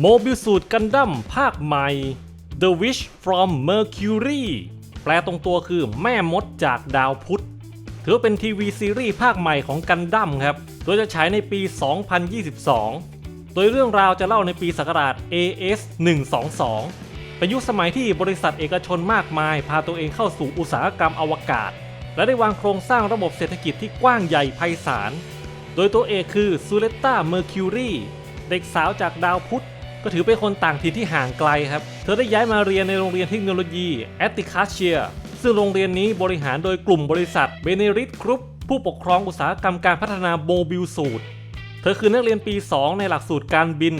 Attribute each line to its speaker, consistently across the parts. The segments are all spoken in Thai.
Speaker 1: โมบิลสูตรกันดั้มภาคใหม่ The Wish from Mercury แปลตรงตัวคือแม่มดจากดาวพุธ ถือเป็นทีวีซีรีส์ภาคใหม่ของกันดั้มครับ โดยจะฉายในปี 2022 โดยเรื่องราวจะเล่าในปีศักราช AS 122 เป็นยุคสมัยที่บริษัทเอกชนมากมาย พาตัวเองเข้าสู่อุตสาหกรรมอวกาศ และได้วางโครงสร้างระบบเศรษฐกิจที่กว้างใหญ่ไพศาล โดยตัวเอกคือซูเลตตาเมอร์คิวรีเด็กสาวจากดาวพุธ ก็ถือเป็นคนต่างถิ่นที่ห่างไกลครับ เธอได้ย้ายมาเรียนในโรงเรียนเทคโนโลยีแอตติคาเชียซึ่งโรงเรียนนี้บริหารโดยกลุ่มบริษัทเบเนริตกรุ๊ปผู้ปกครองอุตสาหกรรมการพัฒนาโมบิลสูตร เธอคือนักเรียนปี 2 ในหลักสูตรการบิน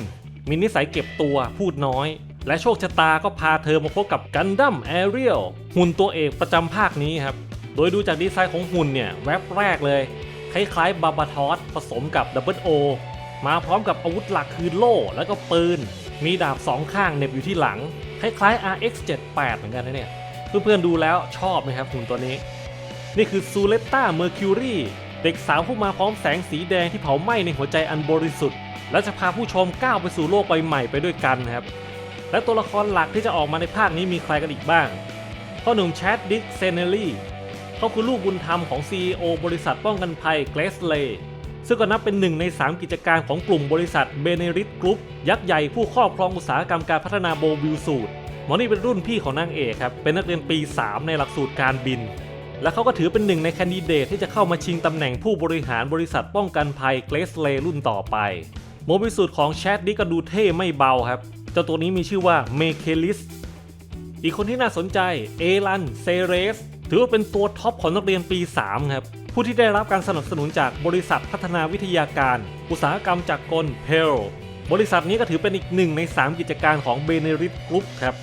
Speaker 1: มีนิสัยเก็บตัวพูดน้อย และโชคชะตาก็พาเธอมาพบกับกันดั้มแอเรียลหุ่นตัวเอกประจำภาคนี้ครับ โดยดูจากดีไซน์ของหุ่นเนี่ยแวบแรกเลย คล้ายๆบาบาทอสผสมกับดับเบิลโอ มาพร้อมกับอาวุธหลักคือโล่แล้วก็ปืน มีดาบสองข้างเน็บอยู่ที่หลัง คล้ายๆ RX78 เหมือนกันนะเนี่ย เพื่อนๆดูแล้วชอบไหมครับหุ่นตัวนี้ นี่คือซูเลตตาเมอร์คิวรีเด็กสาวผู้มาพร้อมแสงสีแดงที่เผาไหม้ในหัวใจอันบริสุทธิ์ และจะพาผู้ชมก้าวไปสู่โลกใบใหม่ไปด้วยกันครับ และตัวละครหลักที่จะออกมาในภาคนี้มีใครกันอีกบ้างพ่อหนุ่มแชดดิกเซเนลลี่เขาคือลูกบุญธรรมของ CEO บริษัทป้องกันภัยเกรสเลย์ ซึ่งก็นับเป็นหนึ่งใน 3 กิจการของกลุ่มบริษัทเบเนริตกรุ๊ปยักษ์ใหญ่ผู้ครอบครองอุตสาหกรรมการพัฒนาโบวิลสูตรหมอนี่เป็นรุ่นพี่ของนางเอกครับเป็นนักเรียนปี 3 ในหลักสูตรการบิน และเขาก็ถือเป็นหนึ่งในแคนดิเดตที่จะเข้ามาชิงตำแหน่งผู้บริหารบริษัทป้องกันภัยเกรสเลย์รุ่นต่อไปโมบิสูตรของแชดดิกก็ดูเท่ไม่เบาครับ เจ้าตัวนี้มีชื่อว่าเมเคลิสอีกคนที่น่าสนใจเอลันเซเรสถือว่าเป็นตัวท็อปของนักเรียนปี 3 ครับ ผู้ที่ได้รับการสนับสนุนจากบริษัทพัฒนาวิทยาการ อุตสาหกรรมจากกลเพลบริษัทนี้ก็ถือเป็นอีกหนึ่งใน 3 กิจการของเบเนริตกรุ๊ปครับ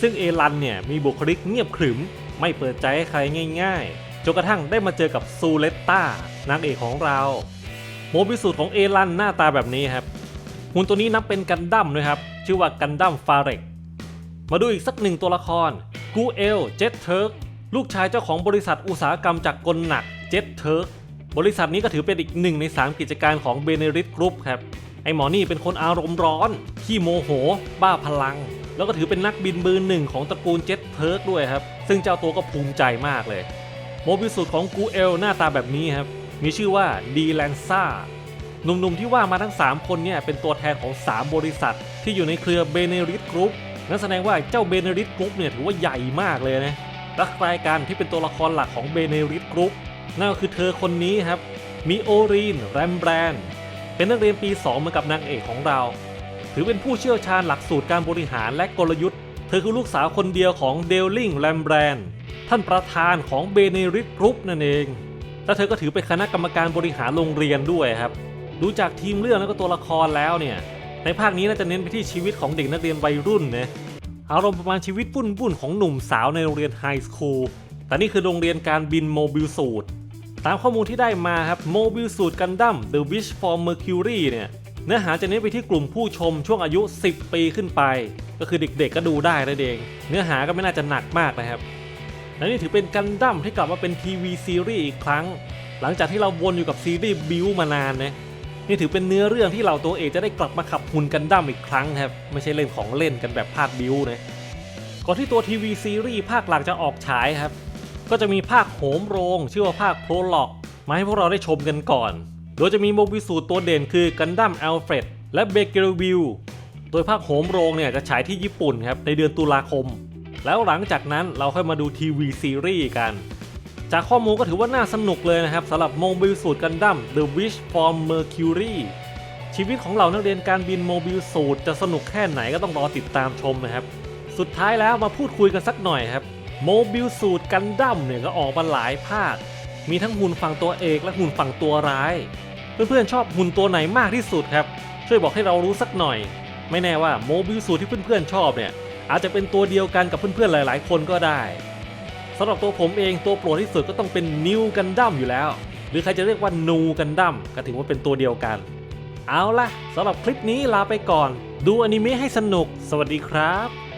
Speaker 1: ซึ่งเอลันเนี่ยมีบุคลิกเงียบขรึม ไม่เปิดใจให้ใครง่ายๆจนกระทั่งได้มาเจอกับซูเลตตานางเอกของเรา โมบิสูตรของเอลันหน้าตาแบบนี้ครับหุ่นตัวนี้นับเป็นกันดั้มด้วยครับ ชื่อว่ากันดั้มฟาเร็กมาดูอีกสักหนึ่งตัวละครกูเอลเจตเทิร์กลูกชายเจ้าของบริษัทอุตสาหกรรมจากกลหนัก เจ็ตเทิร์กบริษัทนี้ก็ถือเป็นอีกหนึ่งใน 3 กิจการของเบเนริตกรุ๊ปครับ ไอหมอนี่เป็นคนอารมณ์ร้อน ขี้โมโห บ้าพลัง แล้วก็ถือเป็นนักบินมือร์หนึ่งของตระกูลเจ็ตเทิร์กด้วยครับ ซึ่งเจ้าตัวก็ภูมิใจมากเลย โมบิลสูตรของกูเอลหน้าตาแบบนี้ครับ มีชื่อว่าดีแลนซ่าหนุ่มๆที่ว่ามาทั้ง 3 คนเนี่ยเป็นตัวแทนของ 3 บริษัท ที่อยู่ในเครือเบเนริตกรุ๊ปนั่นแสดงว่าเจ้าเบเนริตกรุ๊ปเนี่ยถือว่าใหญ่มากเลยนะและใครกันที่เป็นตัวละครหลักของเบเนริตกรุ๊ป นั่นก็คือเธอคนนี้ครับ มีโอรีนแรมแบรนด์เป็นนักเรียนปี 2 เหมือนกับนางเอกของเรา ถือเป็นผู้เชี่ยวชาญหลักสูตรการบริหารและกลยุทธ์ เธอคือลูกสาวคนเดียวของเดลลิงแรมแบรนด์ท่านประธานของเบเนริตกรุ๊ปนั่นเอง และเธอก็ถือเป็นคณะกรรมการบริหารโรงเรียนด้วยครับ ดูจากทีมเรื่องแล้วก็ตัวละครแล้วเนี่ย ในภาคนี้น่าจะเน้นไปที่ชีวิตของเด็กนักเรียนวัยรุ่นนะอารมณ์ประมาณชีวิตวุ่นวุ่นๆของหนุ่มสาวในโรงเรียนไฮสคูล แต่นี่คือโรงเรียนการบินโมบิลสูตรตามข้อมูลที่ได้มาครับโมบิลสูตรกันดั้ม The Wish for Mercury เนี่ยเนื้อหาจะเน้นไปที่กลุ่มผู้ชมช่วงอายุ 10 ปีขึ้นไป ก็คือเด็กๆก็ดูได้นั่นเอง เนื้อหาก็ไม่น่าจะหนักมากนะครับ และนี่ถือเป็นกันดั้มที่กลับมาเป็นทีวีซีรีส์อีกครั้ง หลังจากที่เราวนอยู่กับซีรีส์บิวมานานนะนี่ถือเป็นเนื้อเรื่องที่เราตัวเอกจะได้กลับมาขับหุ่นกันดั้มอีกครั้งครับไม่ใช่เล่นของเล่นกันแบบภาคบิวนะก่อนที่ตัวทีวีซีรีส์ภาคหลักจะออกฉายครับ ก็จะมีภาคโหมโรง ชื่อว่าภาคโปรล็อกมาให้พวกเราได้ชมกันก่อน โดยจะมีโมบิสูตรตัวเด่นคือกันดั้มอัลเฟรดและเบเกอร์วิลโดยภาคโหมโรงเนี่ยจะฉายที่ญี่ปุ่นครับในเดือนตุลาคม แล้วหลังจากนั้นเราค่อยมาดูทีวีซีรีส์กัน จากข้อมูลก็ถือว่าน่าสนุกเลยนะครับสำหรับโมบิลสูตรกันดั้ม The Wish from Mercury ชีวิตของเรานักเรียนการบินโมบิลสูตรจะสนุกแค่ไหนก็ต้องรอติดตามชมนะครับ สุดท้ายแล้วมาพูดคุยกันสักหน่อยครับ โมบิลสูตรกันดั้มเนี่ยก็ออกมาหลายภาค มีทั้งหุ่นฝั่งตัวเอกและหุ่นฝั่งตัวร้าย เพื่อนๆชอบหุ่นตัวไหนมากที่สุดครับ ช่วยบอกให้เรารู้สักหน่อย ไม่แน่ว่าโมบิลสูตรที่เพื่อนๆชอบเนี่ยอาจจะเป็นตัวเดียวกันกับเพื่อนๆหลาย ๆ คนก็ได้สำหรับตัวผมเองตัวโปรดที่สุดก็ต้องเป็นนิวกันดั้มอยู่แล้ว หรือใครจะเรียกว่านูกันดั้มก็ถือว่าเป็นตัวเดียวกัน เอาล่ะสำหรับคลิปนี้ลาไปก่อน ดูอนิเมะให้สนุก สวัสดีครับ